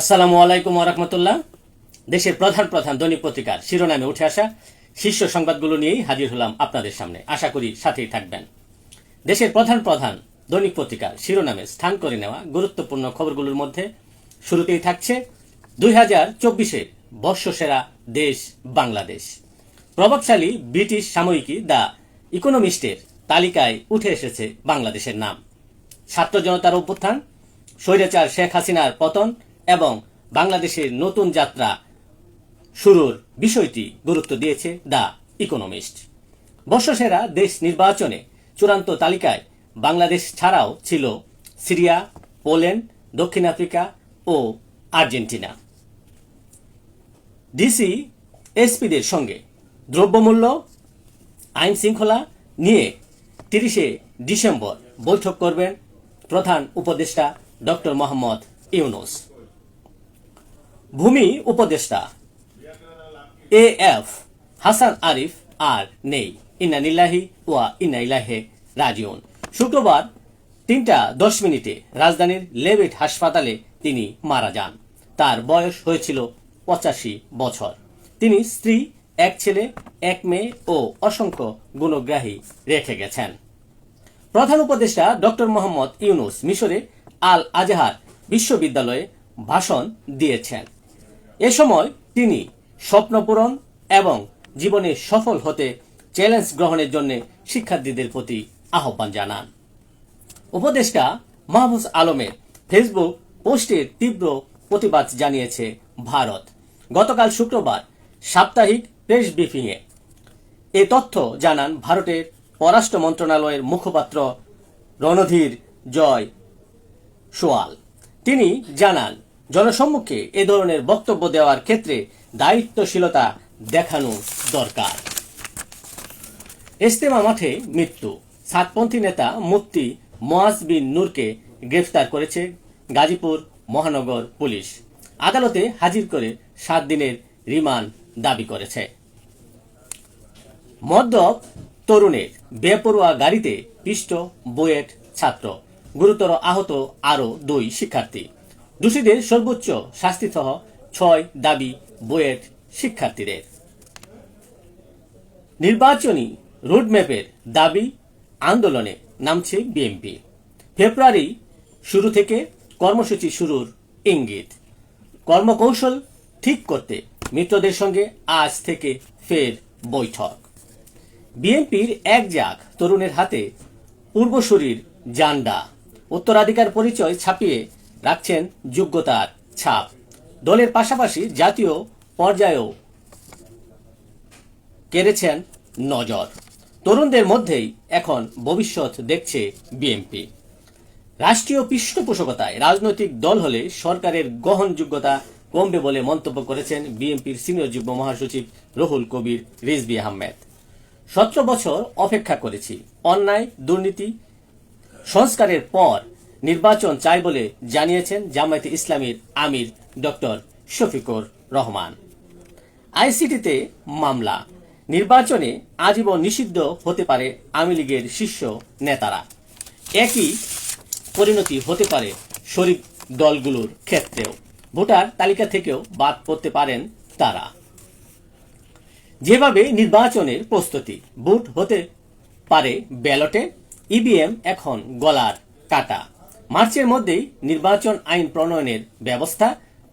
আসসালামু আলাইকুম রহমতুল্লাহ। দেশের প্রধান প্রধান দৈনিক পত্রিকার শিরোনামে উঠে আসা শীর্ষ সংবাদগুলো নিয়েই হাজির হলাম আপনাদের সামনে। আশা করি সাথেই থাকবেন। দেশের প্রধান প্রধান দৈনিক পত্রিকার শিরোনামে স্থান করে নেওয়া গুরুত্বপূর্ণ খবরগুলোর মধ্যে শুরুতেই থাকছে দুই হাজার চব্বিশের বর্ষসেরা দেশ বাংলাদেশ। প্রভাবশালী ব্রিটিশ সাময়িকী দ্য ইকোনমিস্টের তালিকায় উঠে এসেছে বাংলাদেশের নাম। ছাত্র জনতার অভ্যুত্থান, স্বৈরাচার শেখ হাসিনার পতন এবং বাংলাদেশের নতুন যাত্রা শুরুর বিষয়টি গুরুত্ব দিয়েছে দ্য ইকোনমিস্ট। বর্ষসেরা দেশ নির্বাচনে চূড়ান্ত তালিকায় বাংলাদেশ ছাড়াও ছিল সিরিয়া, পোল্যান্ড, দক্ষিণ আফ্রিকা ও আর্জেন্টিনা। ডিসি, এসপিদের সঙ্গে দ্রব্যমূল্য আইন শৃঙ্খলা নিয়ে তিরিশে ডিসেম্বর বৈঠক করবেন প্রধান উপদেষ্টা ডক্টর মোহাম্মদ ইউনুস। ভূমি উপদেষ্টা। এ এফ, হাসান আরিফ আর নেই। ইন্না নিল্লাহি ওয়া ইন্না ইলাহে রাজিউন। শুক্রবার তিনটা দশ মিনিটে রাজধানীর লেভিট হাসপাতালে তিনি মারা যান। তার বয়স হয়েছিল পঁচাশি বছর। তিনি স্ত্রী, এক ছেলে, এক মেয়ে ও অসংখ্য গুণগ্রাহী রেখে গেছেন। প্রধান উপদেষ্টা ডক্টর মোহাম্মদ ইউনুস মিশরে আল আজহার বিশ্ববিদ্যালয়ে ভাষণ দিয়েছেন। এ সময় তিনি স্বপ্নপূরণ এবং জীবনে সফল হতে চ্যালেঞ্জ গ্রহণের জন্য শিক্ষার্থীদের প্রতি আহ্বান জানান। উপদেষ্টা মাহবুজ আলমের ফেসবুক পোস্টের তীব্র প্রতিবাদ জানিয়েছে ভারত। গতকাল শুক্রবার সাপ্তাহিক প্রেস ব্রিফিংয়ে এ তথ্য জানান ভারতের পররাষ্ট্র মন্ত্রণালয়ের মুখপাত্র রণধীর জয় সোয়াল। তিনি জানান জনসম্মুখে এ ধরনের বক্তব্য দেওয়ার ক্ষেত্রে দায়িত্বশীলতা দেখানো দরকার। ইস্তেমা মাঠে মৃত্যু। সাতপন্থী নেতা মুফতি মোয়াজ বিন নূরকে গ্রেফতার করেছে গাজীপুর মহানগর পুলিশ। আদালতে হাজির করে সাত দিনের রিমান্ড দাবি করেছে। মদ্যপ তরুণের বেপরোয়া গাড়িতে পিষ্ট বুয়েট ছাত্র। গুরুতর আহত আরও দুই শিক্ষার্থী। দোষীদের সর্বোচ্চ শাস্তিসহ ছয় দাবি বুয়েট শিক্ষার্থীদের। নির্বাচনী রোডম্যাপের দাবি আন্দোলনে নামছে বিএনপি। ফেব্রুয়ারি শুরু থেকে কর্মসূচি শুরুর ইঙ্গিত। কর্মকৌশল ঠিক করতে মিত্রদের সঙ্গে আজ থেকে ফের বৈঠক। বিএনপির এক জাক তরুণের হাতে পূর্বশরীর জান্ডা। উত্তরাধিকার পরিচয় ছাপিয়ে রাখছেন যোগ্যতার ছাপ। দলের পাশাপাশি জাতীয় পর্যায়েও কেড়েছেন নজর। তরুণদের মধ্যেই এখন ভবিষ্যৎ দেখছে বিএনপি রাষ্ট্রীয় পৃষ্ঠপোষকতায় রাজনৈতিক দল হলে সরকারের গ্রহণযোগ্যতা কমবে বলে মন্তব্য করেছেন বিএনপির সিনিয়র যুগ্ম মহাসচিব রহুল কবির রিজবি আহমেদ। সতেরো বছর অপেক্ষা করেছি। অন্যায়, দুর্নীতি, সংস্কারের পর নির্বাচন চাই বলে জানিয়েছেন জামায়াতে ইসলামীর আমির ডক্টর শফিকুর রহমান। আইসিটিতে মামলা। নির্বাচনে আজীবন নিষিদ্ধ হতে পারে আওয়ামী লীগের শীর্ষ নেতারা। একই পরিণতি হতে পারে শরিক দলগুলোর ক্ষেত্রেও। ভোটার তালিকা থেকেও বাদ পড়তে পারেন তারা। যেভাবে নির্বাচনের প্রস্তুতি, ভোট হতে পারে ব্যালটে, ইভিএম এখন গলার কাটা। মার্চের মধ্যেই নির্বাচন আইন প্রণয়নের ব্যবস্থা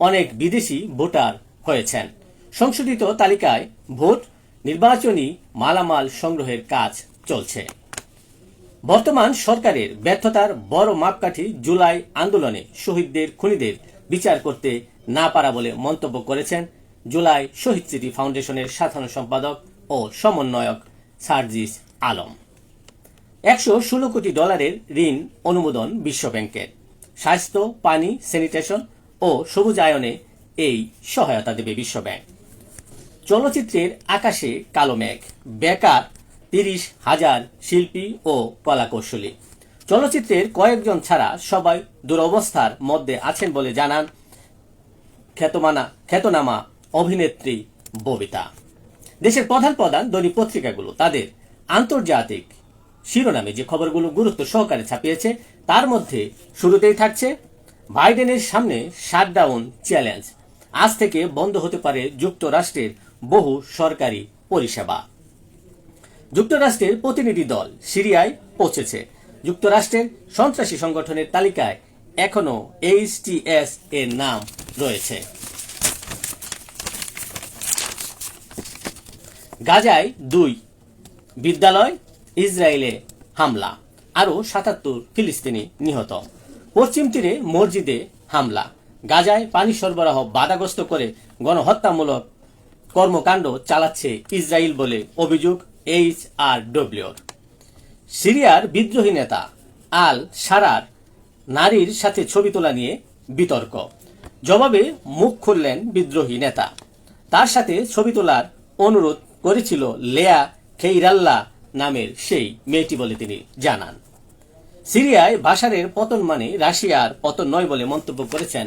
অনেক বিদেশি ভোটার হয়েছেন। সংশোধিত তালিকায় ভোট, নির্বাচনী মালামাল সংগ্রহের কাজ চলছে। বর্তমান সরকারের ব্যর্থতার বড় মাপকাঠি জুলাই আন্দোলনে শহীদদের খুনিদের বিচার করতে না পারা বলে মন্তব্য করেছেন জুলাই শহীদ স্মৃতি ফাউন্ডেশনের সাধারণ সম্পাদক ও সমন্বয়ক সার্জিস আলম। একশো ষোলো কোটি ডলারের ঋণ অনুমোদন বিশ্বব্যাংকের স্বাস্থ্য, পানি, স্যানিটেশন ও সবুজায়নে এই সহায়তা দেবে বিশ্বব্যাংক চলচ্চিত্রের আকাশে কালো মেঘ, বেকার তিরিশ হাজার শিল্পী ও কলাকৌশলী। চলচ্চিত্রের কয়েকজন ছাড়া সবাই দুরবস্থার মধ্যে আছেন বলে জানান খ্যাতমানা, খ্যাতনামা অভিনেত্রী ববিতা। দেশের প্রধান প্রধান দৈনিক পত্রিকাগুলো, তাদের আন্তর্জাতিক শিরোনামে যে খবরগুলো গুরুত্ব সহকারে ছাপিয়েছে, তার মধ্যে শুরুতেই থাকছে বাইডেনের সামনে শাটডাউন চ্যালেঞ্জ। আজ থেকে বন্ধ হতে পারে যুক্তরাষ্ট্রের বহু সরকারি পরিষেবা। যুক্তরাষ্ট্রের প্রতিনিধি দল সিরিয়ায় পৌঁছেছে। যুক্তরাষ্ট্রের সন্ত্রাসী সংগঠনের তালিকায় এখনও এইচটিএস এর নাম রয়েছে। গাজায় দুই বিদ্যালয় ইসরায়েলে হামলা। আরও সাতাত্তর ফিলিস্তিনি নিহত। পশ্চিম তীরে মসজিদে হামলা। গাজায় পানি সরবরাহ বাধাগ্রস্ত করে গণহত্যামূলক কর্মকাণ্ড চালাচ্ছে ইসরায়েল বলে অভিযোগ এইচ আর ডব্লিউর সিরিয়ার বিদ্রোহী নেতা আল সারার নারীর সাথে ছবি তোলা নিয়ে বিতর্ক। জবাবে মুখ খুললেন বিদ্রোহী নেতা। তার সাথে ছবি তোলার অনুরোধ করেছিল লেয়া খেইরাল্লা নামের সেই মেয়েটি বলে তিনি জানান। সিরিয়ায় বাশারের পতন মানে রাশিয়ার পতন নয় বলে মন্তব্য করেছেন